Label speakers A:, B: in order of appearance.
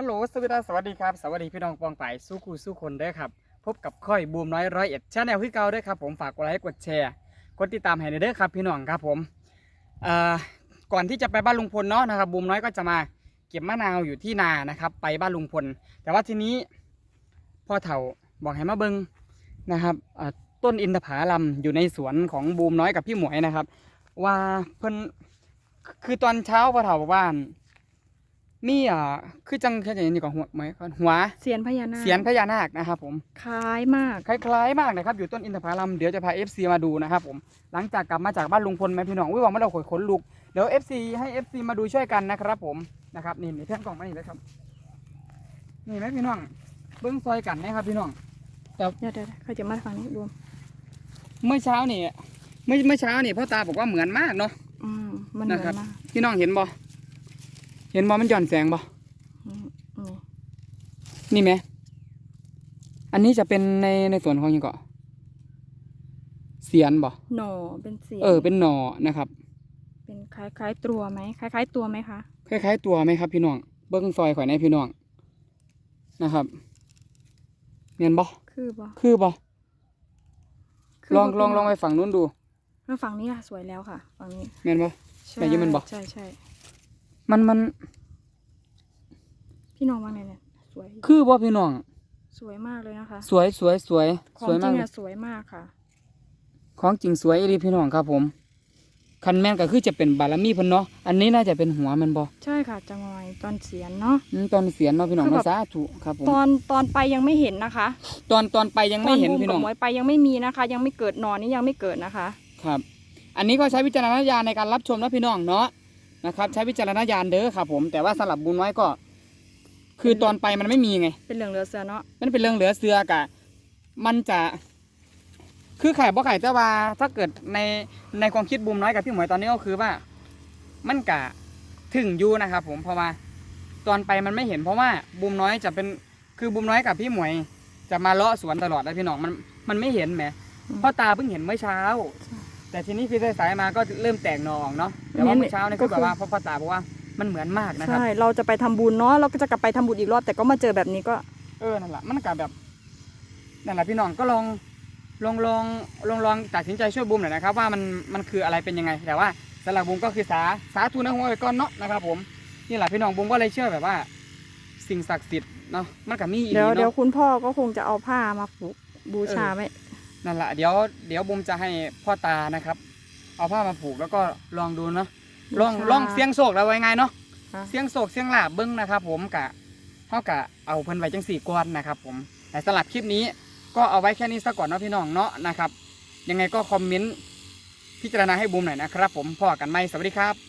A: ฮัลโหลสวัสดีสวัสดีครับ สวัสดีพี่น้องปองไปสู้คู่สู้คนเด้อครับ พบกับค่อยบูมน้อยร้อยเอ็ดชาแนลที่เก่าเด้อครับผมฝากกดไลค์กดแชร์กดติดตามให้หน่อยเด้อครับพี่น้องครับผมก่อนที่จะไปบ้านลุงพลเนาะนะครับบูมน้อยก็จะมาเก็บมะนาวอยู่ที่นานะครับ ไปบ้านลุงพล แต่ว่าทีนี้พ่อเฒ่าบอกให้มาเบิงนะครับต้นอินทผลัมอยู่ในสวนของบูมน้อยกับพี่หมวยนะครับ ว่าเพิ่นคือตอนเช้าพ่อเฒ่าบอกว่า มีอ่าคือจังแค่อย่างนี้ก่อนหัวไหมก่อนหัว
B: เสียนพญานาค
A: เสียนพญานาคนะครับผม
B: คล้ายมาก
A: คล้ายๆมากนะครับอยู่ต้นอินทผลัมเดี๋ยวจะพา FC มาดูนะครับผมหลังจากกลับมาจากบ้านลุงพลไหมพี่น้องวิวามันเราขนขนลุกเดี๋ยว FC ให้ FC มาดูช่วยกันนะครับผมนะครับนี่นี่แท่นกล่องมานี่เลยครับนี่ไหมพี่น้องเบิ้งซอยกันนะครับพี่น้อง
B: เดี๋ยวเดี๋ยวเดี๋ยวเขาจะมาฟังนี้รวม
A: เมื่อเช้านี่เมื่อเมื่อเช้านี่พ่อตาบอกว่าเหมือนมากเนาะ
B: อืมมันเหมือ
A: นะครับ
B: นมาก
A: พี่น้องเห็นบ่ เห็นบ่มันหย่อนแสงบ่
B: อืมอืม
A: นี่ไหม อันนี้จะเป็นในในส่วนของยังเกาะเสียนบ่
B: หน่อเป็นเสียน
A: เออ เป็นหนอนะครับ
B: เป็นคล้ายคล้ายๆตัวไหมคล้ายคล้าย ๆ ตัวไหมคะ
A: คล้ายๆตัวไหมครับ พี่น้องเบิ้งซอยข่อยในพี่น้องนะครับเมียนบ่
B: คือบ่
A: คือบ่
B: คือ
A: ลอง
B: บ่
A: ลองลองไปฝั่งนู้นดู
B: แล้วฝั่งนี้อะสวยแล้วค่ะ ฝั่งนี้
A: เมียนบ่
B: ใช่
A: แต่ยังมันบ่
B: ใช่ใช่
A: มันมัน
B: พี่น้องว่าไงเนี่ยสวย
A: คือบ่พี่น้อง
B: สวยมากเลยนะคะ
A: สวยสวยสวย
B: ขอ
A: ส
B: ง
A: วย
B: จริ
A: มาก
B: ง
A: เลย
B: อะสวยมากค่ะ
A: ของจริงสวยอีหลีพี่น้องครับผมคันแม่นก็คือจะเป็นบารมีเพิ่นเนาะอันนี้น่าจะเป็นหัวมันบ่
B: ใช่ค่ะจะงอยตอนเสียนเนาะ
A: อืมตอนเสียนเนาะพี่น้อง
B: คือแบบ
A: มาสาธุครับผม
B: ตอนตอนไปยังไม่เห็นนะคะ
A: ตอนตอนไปยังไม่เห็น
B: ตอบู
A: พี่น้อง
B: กับหมวยไปยังไม่มีนะคะ ยังไม่เกิดหนอนนี่ยังไม่เกิดนะคะ
A: ครับ อันนี้ก็ใช้วิจารณญาณในการรับชมนะพี่น้องเนาะ นะครับ ใช้วิจารณญาณเด้อครับผมแต่ว่าสำหรับบุญน้อยก็ คือตอนไปมันไม่มีไง
B: เป็นเหลืองเหลือเสือเนาะ
A: มันเป็นเรื่องเหลือเสือกะ มันจะคือไข่บ่ไข่แต่ว่าถ้าเกิดในในความคิดบุมน้อยกับพี่หมวยตอนนี้ก็คือว่า มันกะถึงอยู่นะครับผมเพราะว่าตอนไปมันไม่เห็นเพราะว่าบุมน้อยจะเป็นคือบุมน้อยกับพี่หมวย จะมาเลาะสวนตลอดนะพี่น้องมันมันไม่เห็นแหมเพราะตาเพิ่งเห็นเมื่อเช้า แต่ทีนี้พี่สายๆมาก็เริ่มแตกหนอออกเนาะแต่ว่าเมื่อเช้านี่คือแบบว่าพ่อพ่อตาบอกว่ามันเหมือนมากนะครับ
B: ใช่เราจะไปทำบุญเนาะเราก็จะกลับไปทำบุญอีกรอบแต่ก็มาเจอแบบนี้ก็
A: เออนั่นแหละมันก็แบบนั่นแหละพี่น้องก็ลองลองลองลองลองตัดสินใจช่วยบูมหน่อยนะครับ ว่ามันมันคืออะไรเป็นยังไง แต่ว่าสำหรับบูมก็คือสาสาธุนะหัวไว้ก่อนเนาะนะครับ ผมนี่แหละพี่น้องบูมก็เลยเชื่อแบบว่า สิ่งศักดิ์สิทธิ์เนาะมันก็มีอีก
B: เดี๋ยวเดี๋ยว
A: เนาะ
B: คุณพ่อก็คงจะเอาผ้ามาผูกบูชา
A: เออ
B: ไว้
A: นั่นแหละเดี๋ยวเดี๋ยวบูมจะให้พ่อตานะครับ เอาผ้ามาผูกแล้วก็ลองดูเนาะลอง
B: บูชา
A: ลองเสียงโศกแล้วไว้ไงเนาะ
B: ค่ะ
A: เสียงโศกเสียงหลาบเบิ้งนะครับ ผมกะเท่ากับเอาเพิ่นไว้จังสี่ก้อนนะครับ ผมแต่สำหรับคลิปนี้ก็เอาไว้แค่นี้ซะก่อนเนาะพี่น้องเนาะนะครับ ยังไงก็คอมเมนต์พิจารณาให้บูมหน่อยนะครับ ผมพอกันไหมสวัสดีครับ